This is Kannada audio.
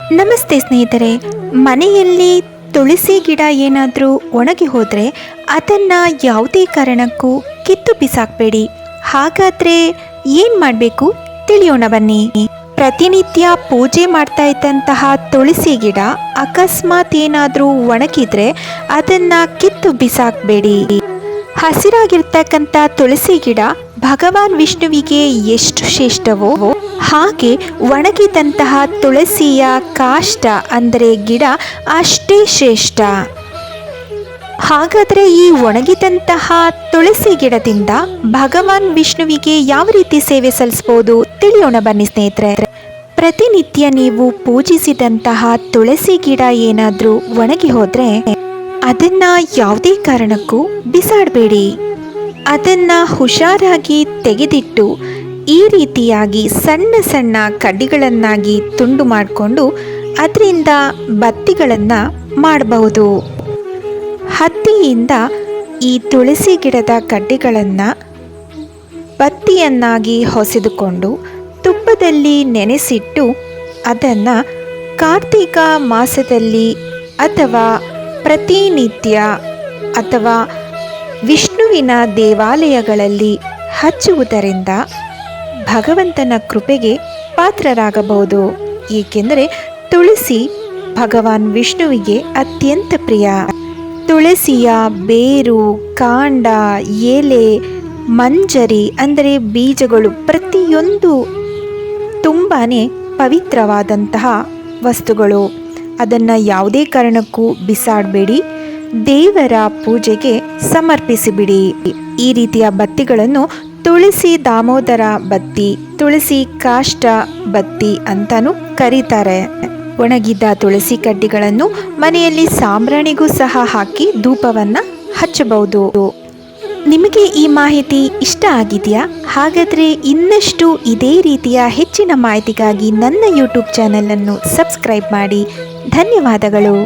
ನಮಸ್ತೆ ಸ್ನೇಹಿತರೆ. ಮನೆಯಲ್ಲಿ ತುಳಸಿ ಗಿಡ ಏನಾದರೂ ಒಣಗಿ ಹೋದರೆ ಅದನ್ನು ಯಾವುದೇ ಕಾರಣಕ್ಕೂ ಕಿತ್ತು ಬಿಸಾಕಬೇಡಿ. ಹಾಗಾದರೆ ಏನು ಮಾಡಬೇಕು? ತಿಳಿಯೋಣ ಬನ್ನಿ. ಪ್ರತಿನಿತ್ಯ ಪೂಜೆ ಮಾಡ್ತಾ ಇದ್ದಂತಹ ತುಳಸಿ ಗಿಡ ಅಕಸ್ಮಾತ್ ಏನಾದರೂ ಒಣಗಿದ್ರೆ ಅದನ್ನು ಕಿತ್ತು ಬಿಸಾಕಬೇಡಿ. ಹಸಿರಾಗಿರ್ತಕ್ಕಂಥ ತುಳಸಿ ಗಿಡ ಭಗವಾನ್ ವಿಷ್ಣುವಿಗೆ ಎಷ್ಟು ಶ್ರೇಷ್ಠವೋ, ಹಾಗೆ ಒಣಗಿದಂತಹ ತುಳಸಿಯ ಕಾಷ್ಟ ಅಂದರೆ ಗಿಡ ಅಷ್ಟೇ ಶ್ರೇಷ್ಠ. ಹಾಗಾದರೆ ಈ ಒಣಗಿದಂತಹ ತುಳಸಿ ಗಿಡದಿಂದ ಭಗವಾನ್ ವಿಷ್ಣುವಿಗೆ ಯಾವ ರೀತಿ ಸೇವೆ ಸಲ್ಲಿಸ್ಬೋದು ತಿಳಿಯೋಣ ಬನ್ನಿ ಸ್ನೇಹಿತರೆ. ಪ್ರತಿನಿತ್ಯ ನೀವು ಪೂಜಿಸಿದಂತಹ ತುಳಸಿ ಗಿಡ ಏನಾದರೂ ಒಣಗಿ ಹೋದರೆ ಅದನ್ನ ಯಾವುದೇ ಕಾರಣಕ್ಕೂ ಬಿಸಾಡಬೇಡಿ. ಅದನ್ನ ಹುಷಾರಾಗಿ ತೆಗೆದಿಟ್ಟು ಈ ರೀತಿಯಾಗಿ ಸಣ್ಣ ಸಣ್ಣ ಕಡ್ಡಿಗಳನ್ನಾಗಿ ತುಂಡು ಮಾಡಿಕೊಂಡು ಅದರಿಂದ ಬತ್ತಿಗಳನ್ನು ಮಾಡಬಹುದು. ಹತ್ತಿಯಿಂದ ಈ ತುಳಸಿ ಗಿಡದ ಕಡ್ಡಿಗಳನ್ನು ಬತ್ತಿಯನ್ನಾಗಿ ಹೊಸೆದುಕೊಂಡು ತುಪ್ಪದಲ್ಲಿ ನೆನೆಸಿಟ್ಟು ಅದನ್ನು ಕಾರ್ತಿಕ ಮಾಸದಲ್ಲಿ ಅಥವಾ ಪ್ರತಿನಿತ್ಯ ಅಥವಾ ವಿಷ್ಣುವಿನ ದೇವಾಲಯಗಳಲ್ಲಿ ಹಚ್ಚುವುದರಿಂದ ಭಗವಂತನ ಕೃಪೆಗೆ ಪಾತ್ರರಾಗಬಹುದು. ಏಕೆಂದರೆ ತುಳಸಿ ಭಗವಾನ್ ವಿಷ್ಣುವಿಗೆ ಅತ್ಯಂತ ಪ್ರಿಯ. ತುಳಸಿಯ ಬೇರು, ಕಾಂಡ, ಎಲೆ, ಮಂಜರಿ ಅಂದರೆ ಬೀಜಗಳು ಪ್ರತಿಯೊಂದು ತುಂಬಾ ಪವಿತ್ರವಾದಂತಹ ವಸ್ತುಗಳು. ಅದನ್ನು ಯಾವುದೇ ಕಾರಣಕ್ಕೂ ಬಿಸಾಡಬೇಡಿ. ದೇವರ ಪೂಜೆಗೆ ಸಮರ್ಪಿಸಿಬಿಡಿ. ಈ ರೀತಿಯ ಬತ್ತಿಗಳನ್ನು ತುಳಸಿ ದಾಮೋದರ ಬತ್ತಿ, ತುಳಸಿ ಕಾಷ್ಟ ಬತ್ತಿ ಅಂತಾನೂ ಕರೀತಾರೆ. ಒಣಗಿದ್ದ ತುಳಸಿ ಕಡ್ಡಿಗಳನ್ನು ಮನೆಯಲ್ಲಿ ಸಾಂಬ್ರಾಣಿಗೂ ಸಹ ಹಾಕಿ ಧೂಪವನ್ನು ಹಚ್ಚಬಹುದು. ನಿಮಗೆ ಈ ಮಾಹಿತಿ ಇಷ್ಟ ಆಗಿದೆಯಾ? ಹಾಗಾದರೆ ಇನ್ನಷ್ಟು ಇದೇ ರೀತಿಯ ಹೆಚ್ಚಿನ ಮಾಹಿತಿಗಾಗಿ ನನ್ನ ಯೂಟ್ಯೂಬ್ ಚಾನಲನ್ನು ಸಬ್ಸ್ಕ್ರೈಬ್ ಮಾಡಿ. ಧನ್ಯವಾದಗಳು.